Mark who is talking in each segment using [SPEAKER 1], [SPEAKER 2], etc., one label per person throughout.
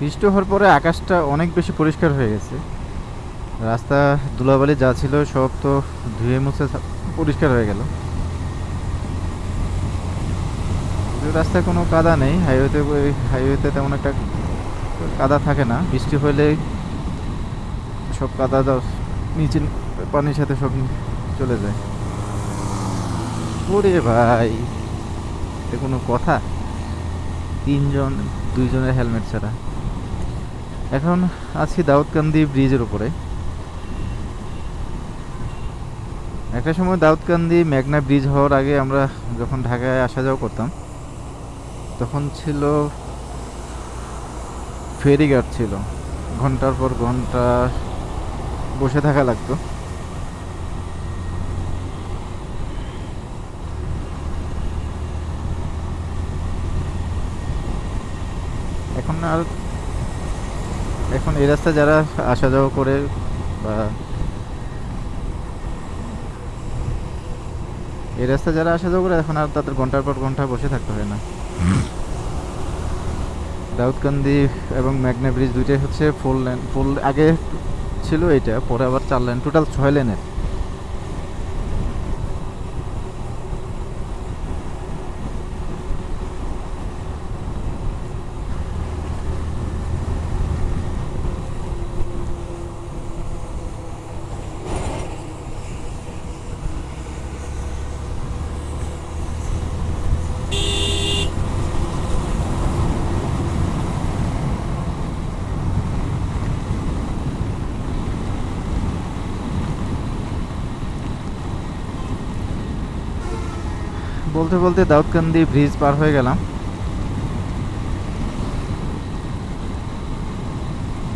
[SPEAKER 1] বৃষ্টি হওয়ার পরে আকাশটা অনেক বেশি পরিষ্কার হয়ে গেছে। রাস্তা ধুলাবালি যা ছিল সব তো ধুয়ে মুছে পরিষ্কার হয়ে গেল। রাস্তায় কোনো কাদা নেই হাইওয়েতে হাইওয়েতে তেমন একটা কাদা থাকে না। বৃষ্টি হলে সব কাদা নিচে পানির সাথে সব চলে যায়। ওরে ভাই, এটা কোনো কথা? তিনজন, দুইজনের হেলমেট ছাড়া। এখন আছি দাউদকান্দি ব্রিজের উপরে। একটা সময় দাউদকান্দি মেঘনা ব্রিজ হওয়ার আগে আমরা যখন ঢাকায় আসা যাওয়া করতাম, তখন ছিল ফেরিঘাট ছিল। ঘণ্টার পর ঘণ্টা বসে থাকা লাগতো। এখন আর এখন এই রাস্তা যারা আসা যাওয়া করে বা এই রাস্তা যারা আসা যাওয়া করে, এখন আর তাদের ঘণ্টার পর ঘণ্টা বসে থাকতে হয় না। দাউদকান্দি এবং ম্যাগনা ব্রিজ দুইটাই হচ্ছে ফুল লেন ফোর আগে ছিল এটা পরে আবার চার লেন টোটাল ছয় লেনের বলতে বলতে দাউদকান্দি ব্রিজ পার হয়ে গেলাম।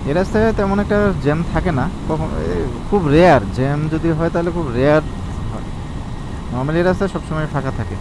[SPEAKER 1] এ রাস্তায় তেমন একটা জ্যাম থাকে না। খুব রেয়ার জ্যাম যদি হয় তাহলে খুব রেয়ার হয়। নর্মালি রাস্তা সবসময় ফাঁকা থাকে।